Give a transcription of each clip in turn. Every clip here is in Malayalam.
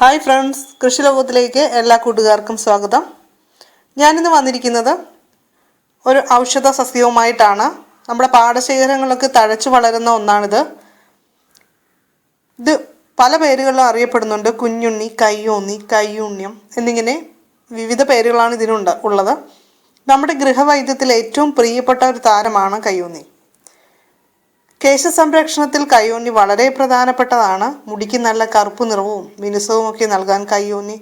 ഹായ് ഫ്രണ്ട്സ് കൃഷിലോകത്തിലേക്ക് എല്ലാ കൂട്ടുകാർക്കും സ്വാഗതം. ഞാനിന്ന് വന്നിരിക്കുന്നത് ഒരു ഔഷധ സസ്യവുമായിട്ടാണ്. നമ്മുടെ പാടശേഖരങ്ങളൊക്കെ തഴച്ചു വളരുന്ന ഒന്നാണിത്. ഇത് പല പേരുകളിലും അറിയപ്പെടുന്നുണ്ട്. കുഞ്ഞുണ്ണി കയ്യോന്നി കയ്യൂണ്യം എന്നിങ്ങനെ വിവിധ പേരുകളാണ് ഇതിനുണ്ട് ഉള്ളത്. നമ്മുടെ ഗൃഹവൈദ്യത്തിൽ ഏറ്റവും പ്രിയപ്പെട്ട ഒരു താരമാണ് കയ്യോന്നി. കേശസംരക്ഷണത്തിൽ കയ്യോന്നി വളരെ പ്രധാനപ്പെട്ടതാണ്. മുടിക്ക് നല്ല കറുപ്പ് നിറവും മിനുസവുമൊക്കെ നൽകാൻ കയ്യോന്നി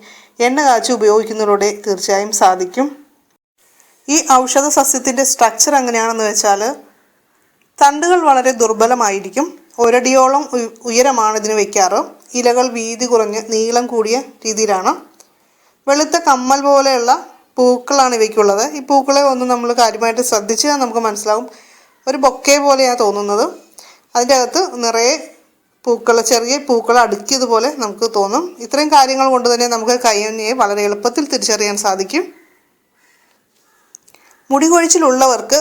എണ്ണ കാച്ചി ഉപയോഗിക്കുന്നതിലൂടെ തീർച്ചയായും സാധിക്കും. ഈ ഔഷധ സസ്യത്തിന്റെ സ്ട്രക്ചർ എങ്ങനെയാണെന്ന് വെച്ചാൽ തണ്ടുകൾ വളരെ ദുർബലമായിരിക്കും. ഒരടിയോളം ഉയരമാണ് ഇതിന് വയ്ക്കാറ് ഇലകൾ വീതി കുറഞ്ഞ് നീളം കൂടിയ രീതിയിലാണ്. വെളുത്ത കമ്മൽ പോലെയുള്ള പൂക്കളാണ് ഇവയ്ക്കുള്ളത്. ഈ പൂക്കളെ ഒന്ന് നമ്മൾ കാര്യമായിട്ട് ശ്രദ്ധിച്ചാൽ നമുക്ക് മനസ്സിലാവും. ഒരു ബൊക്കെ പോലെയാണ് തോന്നുന്നത്. അതിന്റെ അകത്ത് നിറയെ പൂക്കൾ ചെറിയ പൂക്കൾ അടുക്കിയതുപോലെ നമുക്ക് തോന്നും. ഇത്രയും കാര്യങ്ങൾ കൊണ്ട് തന്നെ നമുക്ക് കയ്യന്നിയെ വളരെ എളുപ്പത്തിൽ തിരിച്ചറിയാൻ സാധിക്കും. മുടി കൊഴിച്ചിലുള്ളവർക്ക്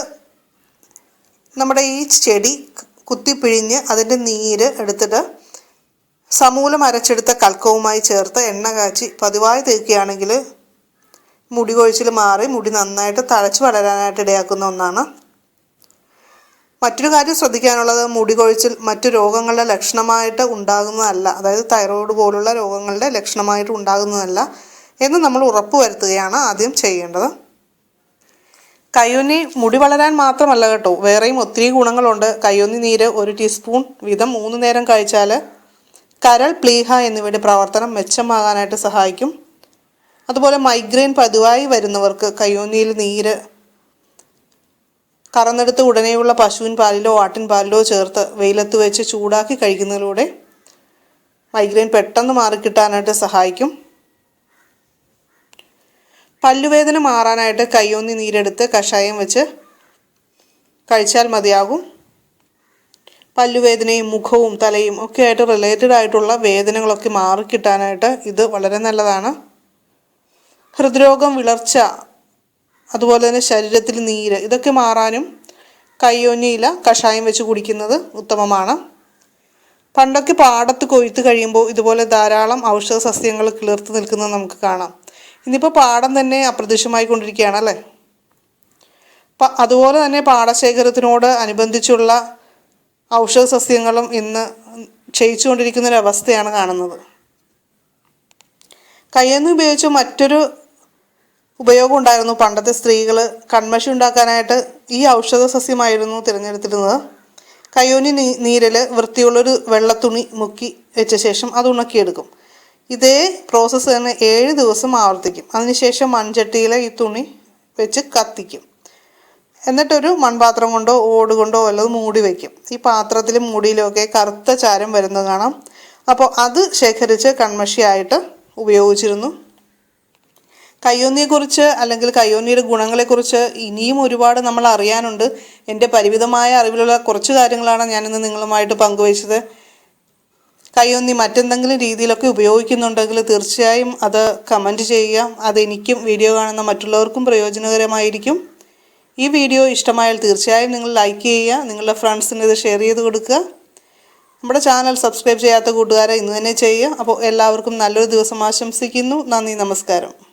നമ്മുടെ ഈ ചെടി കുത്തിപ്പിഴിഞ്ഞ് അതിന്റെ നീര് എടുത്തിട്ട് സമൂലം അരച്ചെടുത്ത കൽക്കവുമായി ചേർത്ത് എണ്ണ കാച്ചി പതിവായി തേക്കുകയാണെങ്കിൽ മുടി കൊഴിച്ചിൽ മാറി മുടി നന്നായിട്ട് തഴച്ചു വളരാനായിട്ട് ഇടയാക്കുന്ന ഒന്നാണ്. മറ്റൊരു കാര്യം ശ്രദ്ധിക്കാനുള്ളത് മുടി കൊഴിച്ചിൽ മറ്റു രോഗങ്ങളുടെ ലക്ഷണമായിട്ട് ഉണ്ടാകുന്നതല്ല. അതായത് തൈറോയ്ഡ് പോലുള്ള രോഗങ്ങളുടെ ലക്ഷണമായിട്ട് ഉണ്ടാകുന്നതല്ല എന്ന് നമ്മൾ ഉറപ്പുവരുത്തുകയാണ് ആദ്യം ചെയ്യേണ്ടത്. കയ്യൊന്നി മുടി വളരാൻ മാത്രമല്ല കേട്ടോ വേറെയും ഒത്തിരി ഗുണങ്ങളുണ്ട്. കയ്യൊന്നി നീര് ഒരു ടീസ്പൂൺ വീതം മൂന്ന് നേരം കഴിച്ചാൽ കരൾ പ്ലീഹ എന്നിവയുടെ പ്രവർത്തനം മെച്ചമാകാനായിട്ട് സഹായിക്കും. അതുപോലെ മൈഗ്രെയിൻ പതിവായി വരുന്നവർക്ക് കയ്യോന്നിയിൽ നീര് കറന്നെടുത്ത് ഉടനെയുള്ള പശുവിൻ പാലിലോ ആട്ടിൻ പാലിലോ ചേർത്ത് വെയിലത്ത് വെച്ച് ചൂടാക്കി കഴിക്കുന്നതിലൂടെ മൈഗ്രെയിൻ പെട്ടെന്ന് മാറിക്കിട്ടാനായിട്ട് സഹായിക്കും. പല്ലുവേദന മാറാനായിട്ട് കയ്യോന്നി നീരെടുത്ത് കഷായം വെച്ച് കഴിച്ചാൽ മതിയാകും. പല്ലുവേദനയും മുഖവും തലയും ഒക്കെ ആയിട്ട് റിലേറ്റഡ് ആയിട്ടുള്ള വേദനകളൊക്കെ മാറിക്കിട്ടാനായിട്ട് ഇത് വളരെ നല്ലതാണ്. ഹൃദ്രോഗം വിളർച്ച അതുപോലെ തന്നെ ശരീരത്തിൽ നീര് ഇതൊക്കെ മാറാനും കയ്യോന്നിയില കഷായം വെച്ച് കുടിക്കുന്നത് ഉത്തമമാണ്. പണ്ടൊക്കെ പാടത്ത് കൊയ്ത്ത് കഴിയുമ്പോൾ ഇതുപോലെ ധാരാളം ഔഷധ സസ്യങ്ങൾ കിളിർത്ത് നിൽക്കുന്നത് നമുക്ക് കാണാം. ഇന്നിപ്പോൾ പാടം തന്നെ അപ്രത്യക്ഷമായി കൊണ്ടിരിക്കുകയാണ് അല്ലേ? അതുപോലെ തന്നെ പാടശേഖരത്തിനോട് അനുബന്ധിച്ചുള്ള ഔഷധ സസ്യങ്ങളും ഇന്ന് ക്ഷയിച്ചുകൊണ്ടിരിക്കുന്ന ഒരു അവസ്ഥയാണ് കാണുന്നത്. കയ്യെന്ന് ഉപയോഗിച്ച് മറ്റൊരു ഉപയോഗം ഉണ്ടായിരുന്നു. പണ്ടത്തെ സ്ത്രീകൾ കൺമഷി ഉണ്ടാക്കാനായിട്ട് ഈ ഔഷധ സസ്യമായിരുന്നു തിരഞ്ഞെടുത്തിരുന്നത്. കയ്യോനി നീ നീരിൽ വൃത്തിയുള്ളൊരു വെള്ളത്തുണി മുക്കി വെച്ച ശേഷം അത് ഉണക്കിയെടുക്കും. ഇതേ പ്രോസസ്സ് തന്നെ ഏഴ് ദിവസം ആവർത്തിക്കും. അതിനുശേഷം മൺചട്ടിയിൽ ഈ തുണി വെച്ച് കത്തിക്കും. എന്നിട്ടൊരു മൺപാത്രം കൊണ്ടോ ഓട് കൊണ്ടോ വല്ലതും മൂടി വയ്ക്കും ഈ പാത്രത്തിലും മൂടിയിലുമൊക്കെ കറുത്ത ചാരം വരുന്നത് കാണാം. അപ്പോൾ അത് ശേഖരിച്ച് കൺമഷിയായിട്ട് ഉപയോഗിച്ചിരുന്നു. കയ്യോന്നിയെക്കുറിച്ച് അല്ലെങ്കിൽ കയ്യോന്നിയുടെ ഗുണങ്ങളെക്കുറിച്ച് ഇനിയും ഒരുപാട് നമ്മൾ അറിയാനുണ്ട്. എന്റെ പരിമിതമായ അറിവിലുള്ള കുറച്ച് കാര്യങ്ങളാണ് ഞാനിന്ന് നിങ്ങളുമായിട്ട് പങ്കുവച്ചത്. കയ്യോന്നി മറ്റെന്തെങ്കിലും രീതിയിലൊക്കെ ഉപയോഗിക്കുന്നുണ്ടെങ്കിൽ തീർച്ചയായും അത് കമന്റ് ചെയ്യുക. അതെനിക്കും വീഡിയോ കാണുന്ന മറ്റുള്ളവർക്കും പ്രയോജനകരമായിരിക്കും. ഈ വീഡിയോ ഇഷ്ടമായാൽ തീർച്ചയായും നിങ്ങൾ ലൈക്ക് ചെയ്യുക. നിങ്ങളുടെ ഫ്രണ്ട്സിന് ഇത് ഷെയർ ചെയ്ത് കൊടുക്കുക. നമ്മുടെ ചാനൽ സബ്സ്ക്രൈബ് ചെയ്യാത്ത കൂട്ടുകാരെ ഇന്ന് തന്നെ ചെയ്യുക. അപ്പോൾ എല്ലാവർക്കും നല്ലൊരു ദിവസം ആശംസിക്കുന്നു. നന്ദി നമസ്കാരം.